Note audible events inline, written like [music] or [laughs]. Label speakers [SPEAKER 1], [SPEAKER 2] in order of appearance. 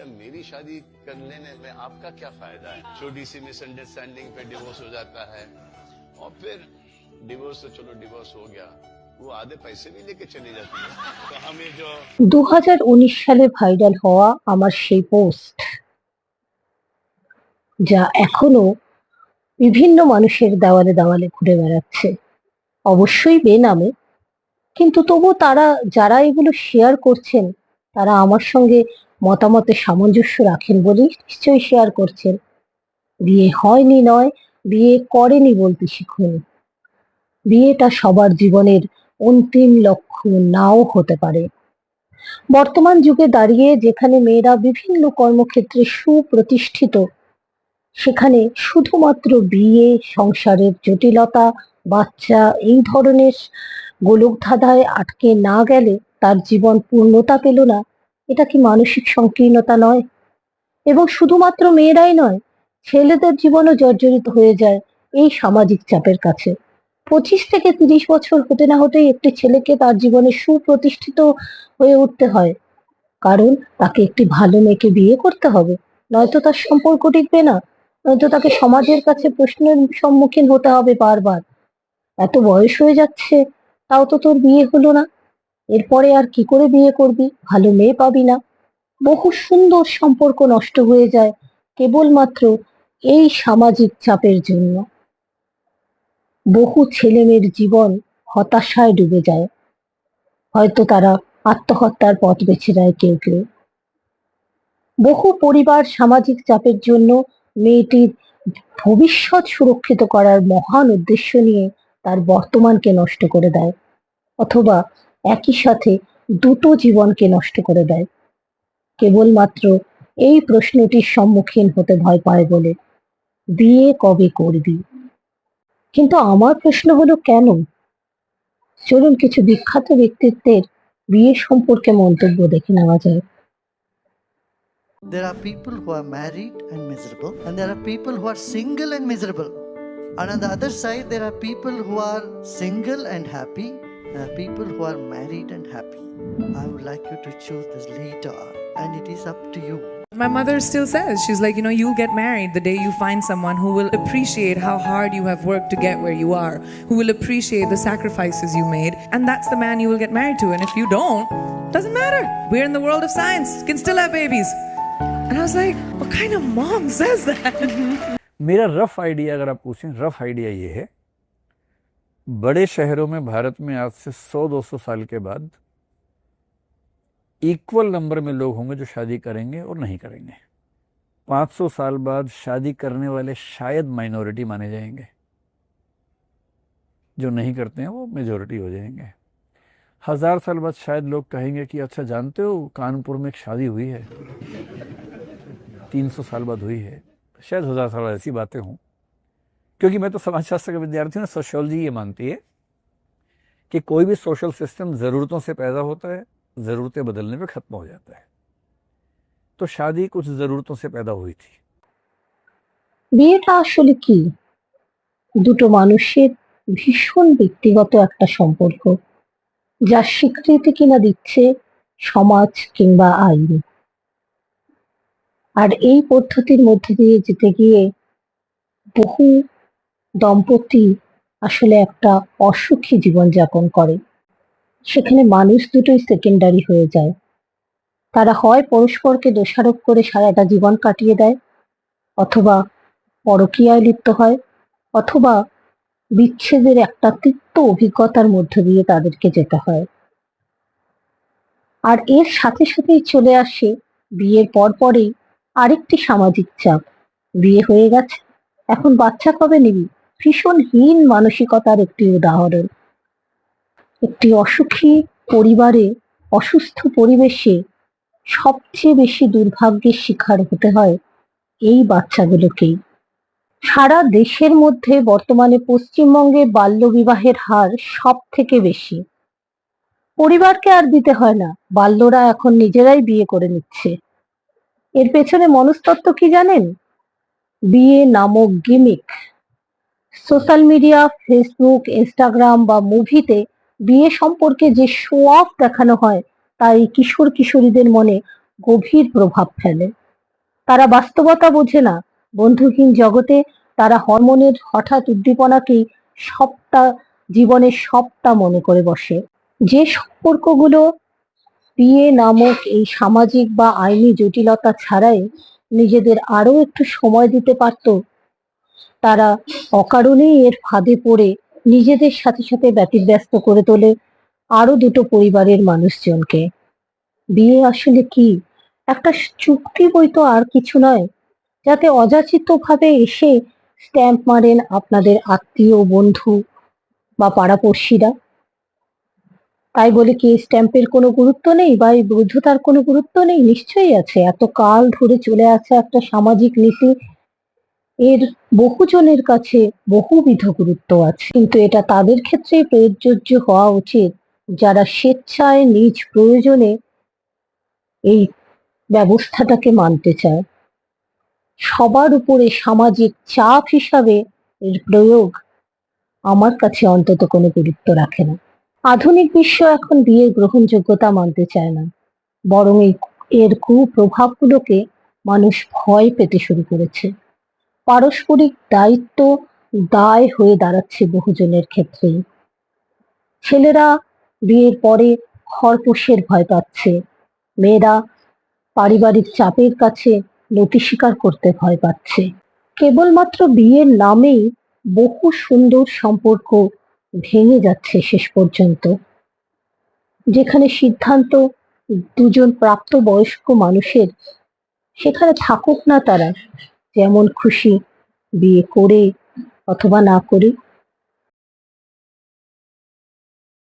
[SPEAKER 1] या मेरी शादी कर लेने में आपका क्या फायदा है छोटी सी मिसअंडरस्टैंडिंग पे डिवोर्स हो जाता है और फिर डिवोर्स तो चलो डिवोर्स हो गया वो आधे पैसे भी लेके चली जाती है तो हमें जो
[SPEAKER 2] দু সালে ভাইরাল হওয়া আমার সেই পোস্ট যা এখনো বিভিন্ন মানুষের দেওয়ালে দেওয়ালে ঘুরে বেড়াচ্ছে অবশ্যই বেনামে কিন্তু তবু তারা যারা এগুলো শেয়ার করছেন তারা আমার সঙ্গে মতামতে সামঞ্জস্য রাখেন বলেই নিশ্চয়ই শেয়ার করছেন। বিয়ে হয়নি নয়, বিয়ে করেনি বলতে শিখুন। বিয়েটা সবার জীবনের অন্তিম লক্ষ্য নাও হতে পারে। বর্তমান যুগে দাঁড়িয়ে যেখানে মেয়েরা বিভিন্ন কর্মক্ষেত্রে সুপ্রতিষ্ঠিত, সেখানে শুধুমাত্র বিয়ে, সংসারের জটিলতা, বাচ্চা এই ধরনের গোলকধাঁধায় আটকে না গেলে তার জীবন পূর্ণতা পেল না। এটা কি মানসিক সংকীর্ণতা নয়? এবং শুধুমাত্র মেয়েরাই নয়, ছেলেদের জীবনও জর্জরিত হয়ে যায় এই সামাজিক চাপের কাছে। পঁচিশ থেকে তিরিশ বছর হতে না হতেই একটি ছেলেকে তার জীবনে সুপ্রতিষ্ঠিত হয়ে উঠতে হয়। কারণ তাকে একটি ভালো মেয়েকে বিয়ে করতে হবে। নয়তো তার সম্পর্ক টিকবে না। নয়তো তাকে সমাজের কাছে প্রশ্নের সম্মুখীন হতে হবে বারবার। এত বয়স হয়ে যাচ্ছে, তাও তো তোর বিয়ে হলো না। এরপরে আর কি করে বিয়ে করবি? ভালো মেয়ে পাবি না। বহু সুন্দর সম্পর্ক নষ্ট হয়ে যায় কেবলমাত্র এই সামাজিক চাপের জন্য। বহু ছেলেমেয়ের জীবন হতাশায় ডুবে যায়। হয়তো তারা আত্মহত্যার পথ বেছে নেয় কেউ কেউ। বহু পরিবার সামাজিক চাপের জন্য মেয়েটির ভবিষ্যৎ সুরক্ষিত করার মহান উদ্দেশ্য নিয়ে তার বর্তমানকে নষ্ট করে দেয়। অথবা একই সাথে দুটো জীবনকে নষ্ট করে দেয় কেবলমাত্র এই প্রশ্নটির সম্মুখীন হতে ভয় পায় বলে বিয়ে কবে করবি কিন্তু আমার প্রশ্ন হলো কেন চলুন কিছু বিখ্যাত ব্যক্তিত্বের বিয়ে সম্পর্কে মন্তব্য দেখে নেওয়া যায়
[SPEAKER 3] There are people who are married and miserable, and there are people who are single and miserable. And on the other side, there are people who are single and happy, there are people who are married and happy. I would like you to choose this later, and it is up to you.
[SPEAKER 4] My mother still says, she's like, you know, you'll get married the day you find someone who will appreciate how hard you have worked to get where you are, who will appreciate the sacrifices you made, and that's the man you will get married to. And if you don't, doesn't matter. We're in the world of science, can still have babies. And I was like, what kind of mom says that? [laughs]
[SPEAKER 5] मेरा rough idea अगर आप पूछें rough idea ये है बड़े शहरों में भारत में आज से 100-200 साल के बाद इक्वल नंबर में लोग होंगे जो शादी करेंगे और नहीं करेंगे। 500 साल बाद शादी करने वाले शायद माइनॉरिटी माने जाएँगे। जो नहीं करते हैं, वो मेजोरिटी हो जाएँगे। हज़ार साल बाद शायद लोग कहेंगे कि अच्छा जानते हो, कानपुर में एक शादी हुई है। 300 साल बाद हुई है। शायद हज़ार साल ऐसी बातें हों। क्योंकि मैं तो समाजशास्त्र का विद्यार्थी हूँ सोशियोलॉजी ये मानती है कि कोई भी सोशल सिस्टम ज़रूरतों से पैदा होता है ज़रूरतें बदलने पे ख़त्म हो जाता है तो शादी कुछ ज़रूरतों से पैदा हुई थी
[SPEAKER 2] বিয়েটা আসলে কি দুটো মানুষের ভীষণ ব্যক্তিগত একটা সম্পর্ক যার স্বীকৃতি কিনা দিচ্ছে সমাজ কিংবা আইন আর এই পদ্ধতির মধ্যে দিয়ে যেতে গিয়ে বহু দম্পতি আসলে একটা অসুখী জীবনযাপন করে। সেখানে মানুষ দুটোই সেকেন্ডারি হয়ে যায়। তারা হয় পরস্পরকে দোষারোপ করে সারাটা জীবন কাটিয়ে দেয়, অথবা পরকীয়ায় লিপ্ত হয়, অথবা বিচ্ছেদের একটা তিক্ত অভিজ্ঞতার মধ্য দিয়ে তাদেরকে যেতে হয়। আর এর সাথে সাথেই চলে আসে বিয়ের পর পরেই আরেকটি সামাজিক চাপ। বিয়ে হয়ে গেছে, এখন বাচ্চা কবে নিবি? ভীষণ হীন মানসিকতার একটি উদাহরণ। একটি অসুখী পরিবারে অসুস্থ পরিবেশে সবচেয়ে বেশি দুর্ভাগ্যের শিকার হতে হয় এই বাচ্চাগুলোকেই। সারা দেশের মধ্যে বর্তমানে পশ্চিমবঙ্গে বাল্যবিবাহের হার সব থেকে বেশি। পরিবারকে আর দিতে হয় না, বাল্যরা এখন নিজেরাই বিয়ে করে নিচ্ছে। এর পেছনে মনস্তত্ত্ব কি জানেন? বিয়ে নামক gimmick. Social media, Facebook, Instagram বা মুভিতে বিয়ে সম্পর্কে যে শো অফ দেখানো হয় তা এই কিশোর কিশোরীদের মনে গভীর প্রভাব ফেলে। তারা বাস্তবতা বোঝে না। বন্ধুহীন জগতে তারা হরমোনের হঠাৎ উদ্দীপনাকেই সবটা জীবনের সবটা মনে করে বসে। যে সম্পর্কগুলো বিয়ে নামক এই সামাজিক বা আইনি জটিলতা ছাড়াই নিজেদের আরও একটু সময় দিতে পারত তারা অকারণেই এর ফাঁদে পড়ে নিজেদের সাথে সাথে ব্যতিব্যস্ত করে তোলে আরও দুটো পরিবারের মানুষজনকে। বিয়ে আসলে কি? একটা চুক্তি বই তো আর কিছু নয়। যাতে অযাচিত ভাবে এসে স্ট্যাম্প মারেন আপনাদের আত্মীয়, বন্ধু বা পাড়াপড়শিরা। তাই বলে কি স্ট্যাম্পের কোনো গুরুত্ব নেই বা এই বৈধতার কোনো গুরুত্ব নেই? নিশ্চয়ই আছে। এত কাল ধরে চলে আসা একটা সামাজিক নীতি এর বহুজনের কাছে বহুবিধ গুরুত্ব আছে। কিন্তু এটা তাদের ক্ষেত্রেই প্রযোজ্য হওয়া উচিত, যারা স্বেচ্ছায় নিজ প্রয়োজনে এই ব্যবস্থাটাকে মানতে চায়। সবার উপরে সামাজিক চাপ হিসাবে এর প্রয়োগ আমার কাছে অন্তত কোনো গুরুত্ব রাখে না। আধুনিক বিশ্ব এখন বিয়ের গ্রহণযোগ্যতা মানতে চায় না, বরং এই এর কুপ্রভাবগুলোকে মানুষ ভয় পেতে শুরু করেছে। পারস্পরিক দায়িত্ব দায় হয়ে দাঁড়াচ্ছে বহুজনের ক্ষেত্রেই ছেলেরা বিয়ের পরে খরপোশের ভয় পাচ্ছে। মেয়েরা পারিবারিক চাপের কাছে নতি স্বীকার করতে ভয় পাচ্ছে। কেবলমাত্র বিয়ের নামেই বহু সুন্দর সম্পর্ক ভেঙে যাচ্ছে শেষ পর্যন্ত। যেখানে সিদ্ধান্ত দুজন প্রাপ্তবয়স্ক মানুষের, সেখানে থাকুক না তারা। যেমন খুশি বিয়ে করে অথবা না করে